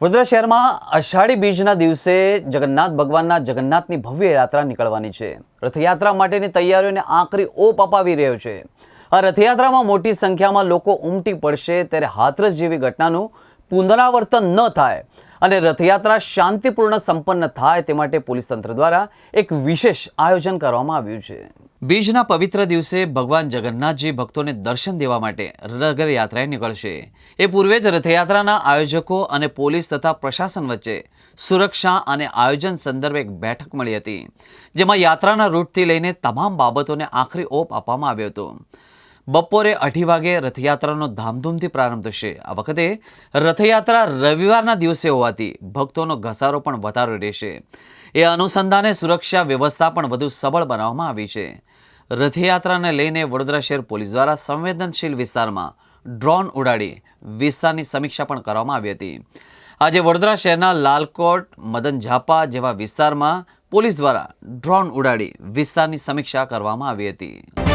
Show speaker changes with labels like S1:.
S1: વડોદરા શહેરમાં અષાઢી બીજના દિવસે જગન્નાથ ભગવાનના જગન્નાથની ભવ્ય યાત્રા નીકળવાની છે. રથયાત્રા માટેની તૈયારીઓને આખરી ઓપ અપાવી રહ્યો છે. આ રથયાત્રામાં મોટી સંખ્યામાં લોકો ઉમટી પડશે ત્યારે હાથરસ જેવી ઘટનાનું પુનરાવર્તન ન થાય અને રથયાત્રા શાંતિપૂર્ણ સંપન્ન થાય તે માટે પોલીસ તંત્ર દ્વારા એક વિશેષ આયોજન કરવામાં આવ્યું છે. બીજના પવિત્ર દિવસે ભગવાન જગન્નાથજી ભક્તોને દર્શન દેવા માટે યાત્રાએ નીકળશે. એ પૂર્વે જ રથયાત્રાના આયોજકો અને પોલીસ તથા પ્રશાસન વચ્ચે સુરક્ષા અને આયોજન સંદર્ભે એક બેઠક મળી હતી, જેમાં યાત્રાના રૂટથી લઈને તમામ બાબતોને આખરી ઓપ આપવામાં આવ્યો હતો. બપોરે અઢી વાગે રથયાત્રાનો ધામધૂમથી પ્રારંભ થશે. આ વખતે રથયાત્રા રવિવારના દિવસે હોવાથી ભક્તોનો ઘસારો પણ વધારો રહેશે. એ અનુસંધાને સુરક્ષા વ્યવસ્થા પણ વધુ સબળ બનાવવામાં આવી છે. રથયાત્રાને લઈને વડોદરા શહેર પોલીસ દ્વારા સંવેદનશીલ વિસ્તારમાં ડ્રોન ઉડાડી વિસ્તારની સમીક્ષા પણ કરવામાં આવી હતી. આજે વડોદરા શહેરના લાલકોટ, મદન ઝાપા જેવા વિસ્તારમાં પોલીસ દ્વારા ડ્રોન ઉડાડી વિસ્તારની સમીક્ષા કરવામાં આવી હતી.